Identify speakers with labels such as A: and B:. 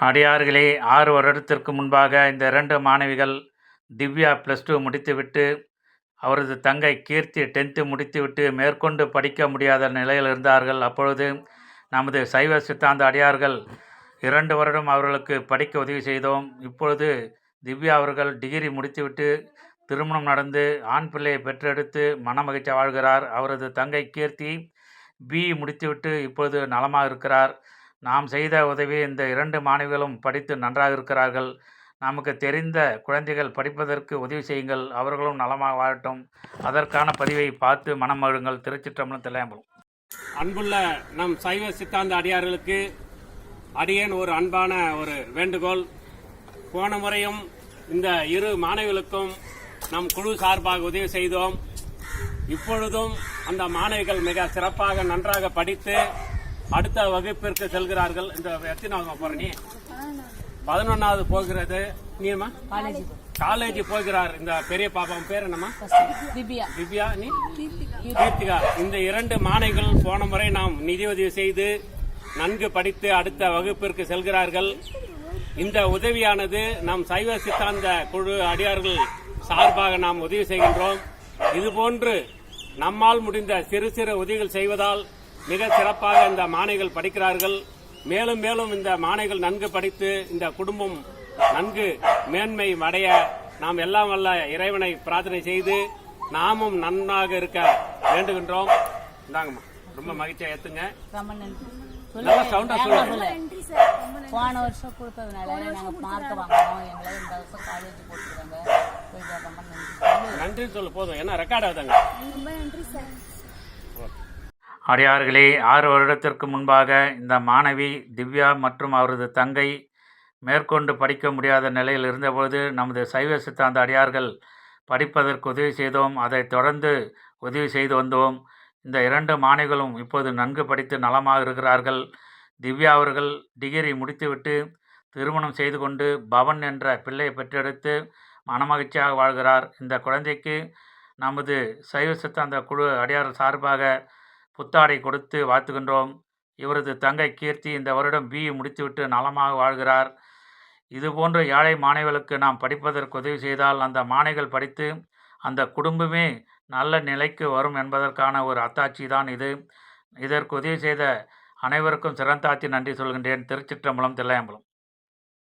A: அடியார்களே ஆறு வருடத்திற்கு முன்பாக இந்த இரண்டு மாணவிகள் திவ்யா ப்ளஸ் டூ முடித்துவிட்டு அவரது தங்கை கீர்த்தி டென்த்து முடித்துவிட்டு மேற்கொண்டு படிக்க முடியாத நிலையில் இருந்தார்கள். அப்பொழுது நமது சைவ சித்தாந்த அடியார்கள் இரண்டு வருடம் அவர்களுக்கு படிக்க உதவி செய்தோம். இப்பொழுது திவ்யா அவர்கள் டிகிரி முடித்துவிட்டு திருமணம் நடந்து ஆண் பிள்ளையை பெற்றெடுத்து மனமகிழ்ச்சி வாழ்கிறார். அவரது தங்கை கீர்த்தி பிஇ முடித்துவிட்டு இப்பொழுது நலமாக இருக்கிறார். நாம் செய்த உதவி இந்த இரண்டு மாணவிகளும் படித்து நன்றாக இருக்கிறார்கள். நமக்கு தெரிந்த குழந்தைகள் படிப்பதற்கு உதவி செய்யுங்கள். அவர்களும் நலமாக வாழட்டும். அதற்கான பதிவை பார்த்து மனம் மகிழுங்கள். திருச்சிற்றம்பலம் தில்லையம்பலம்.
B: அன்புள்ள நம் சைவ சித்தாந்த அடியார்களுக்கு அடியேன் ஒரு அன்பான ஒரு வேண்டுகோள். போன முறையும் இந்த இரு மாணவிகளுக்கும் நம் குழு சார்பாக உதவி செய்தோம். இப்பொழுதும் அந்த மாணவிகள் மிக சிறப்பாக நன்றாக படித்து அடுத்த வகுப்பிற்கு செல்கிறார்கள். இந்த எத்தனாவது நீ பதினொன்னாவது போகிறது. நீமா
C: காலேஜ்.
B: போகிறார். இந்த பெரிய பாப்பா உன் பேர் என்னம்மா?
C: திவ்யா.
B: திவ்யா நீ? கீர்த்திகா. இந்த இரண்டு மாணவிகள் போன முறை நாம் நிதியுதவி செய்து நன்கு படித்து அடுத்த வகுப்பிற்கு செல்கிறார்கள். இந்த உதவியானது நம் சைவ சித்தாந்த குழு அடியார்கள் சார்பாக நாம் உதவி செய்கின்றோம். இதுபோன்று நம்மால் முடிந்த சிறு சிறு உதவிகள் செய்வதால் மிக சிறப்பாக இந்த மாணவிகள் படிக்கிறார்கள். மேலும் மேலும் இந்த மாணவிகள் நன்கு படித்து இந்த குடும்பம் நன்கு மேன்மை அடைய நாம் எல்லாம் வல்ல இறைவனை பிரார்த்தனை செய்து நாமும் நன்றாக இருக்க வேண்டுகின்றோம். இந்தாங்கம்மா. ரொம்ப மகிழ்ச்சியா ஏத்துங்க.
C: ரொம்ப நன்றி.
B: நல்லா சவுண்டா
C: வேகமா
B: சொல்லுங்க.
C: சொல்லு. போன வருஷம் கொடுத்ததுனால நாங்க மார்க் வாங்கினோம். எங்களை இந்த வருஷம் காலேஜ் போட்டுக்கிறாங்க போயிட்டு ரொம்ப நன்றி. சொல்லு.
B: நன்றி போதும். ஏன்னா ரெக்கார்ட் ஆகுதாங்க.
A: அடியார்களே ஆறு வருடத்திற்கு முன்பாக இந்த மாணவி திவ்யா மற்றும் அவரது தங்கை மேற்கொண்டு படிக்க முடியாத நிலையில் இருந்தபோது நமது சைவ சித்தாந்த அடியார்கள் படிப்பதற்கு உதவி செய்தோம். அதைத் தொடர்ந்து உதவி செய்து வந்தோம். இந்த இரண்டு மாணவிகளும் இப்போது நன்கு படித்து நலமாக இருக்கிறார்கள். திவ்யா அவர்கள் டிகிரி முடித்துவிட்டு திருமணம் செய்து கொண்டு பவன் என்ற பிள்ளையை பெற்றெடுத்து மனமகிழ்ச்சியாக வாழ்கிறார். இந்த குழந்தைக்கு நமது சைவ சித்தாந்த குழு அடியார் சார்பாக புத்தாடை கொடுத்து வாழ்த்துகின்றோம். இவரது தங்கை கீர்த்தி இந்த வருடம் பிஇ முடித்துவிட்டு நலமாக வாழ்கிறார். இதுபோன்ற ஏழை மாணவிகளுக்கு நாம் படிப்பதற்கு உதவி செய்தால் அந்த மாணவிகள் படித்து அந்த குடும்பமே நல்ல நிலைக்கு வரும் என்பதற்கான ஒரு அத்தாட்சி தான் இது. இதற்கு உதவி செய்த அனைவருக்கும் சிறந்தாத்தி நன்றி சொல்கின்றேன். திருச்சிற்றம்பலம் தில்லையம்பலம்.